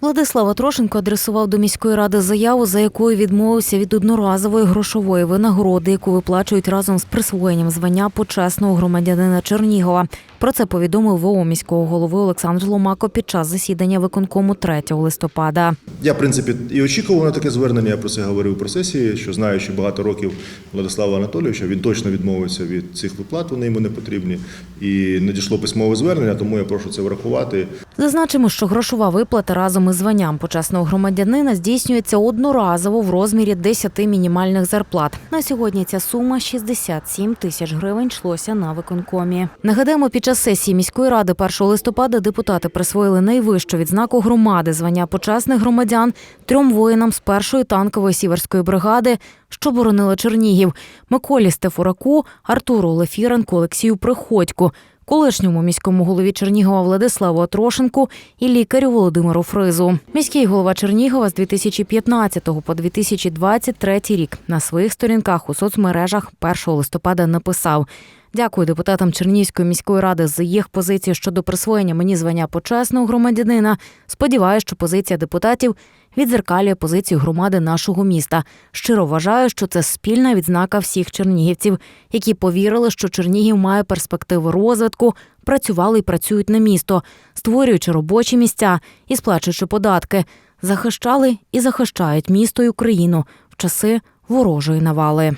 Владислав Трошенко адресував до міської ради заяву, за якою відмовився від одноразової грошової винагороди, яку виплачують разом з присвоєнням звання почесного громадянина Чернігова. Про це повідомив ВО міського голови Олександр Ломако під час засідання виконкому 3 листопада. Я, в принципі, і очікував на таке звернення. Я про це говорив у процесі, що знаючи багато років Владислава Анатолійовича, він точно відмовився від цих виплат, вони йому не потрібні. І надійшло письмове звернення, тому я прошу це врахувати. Зазначимо, що грошова виплата разом із званням почесного громадянина здійснюється одноразово в розмірі 10 мінімальних зарплат. На сьогодні ця сума 67 тисяч гривень йшлося на виконкомі. Нагадаємо, під час сесії міської ради 1 листопада депутати присвоїли найвищу відзнаку громади звання почесних громадян трьом воїнам з першої танкової сіверської бригади, що боронили Чернігів Миколі Стефураку, Артуру Лефіренку, Олексію Приходьку. Колишньому міському голові Чернігова Владиславу Атрошенку і лікарю Володимиру Фризу. Міський голова Чернігова з 2015 по 2023 рік на своїх сторінках у соцмережах 1 листопада написав. Дякую депутатам Чернігівської міської ради за їх позицію щодо присвоєння мені звання почесного громадянина. Сподіваюся, що позиція депутатів відзеркалює позицію громади нашого міста. Щиро вважаю, що це спільна відзнака всіх чернігівців, які повірили, що Чернігів має перспективи розвитку, працювали і працюють на місто, створюючи робочі місця і сплачуючи податки, захищали і захищають місто і Україну в часи ворожої навали.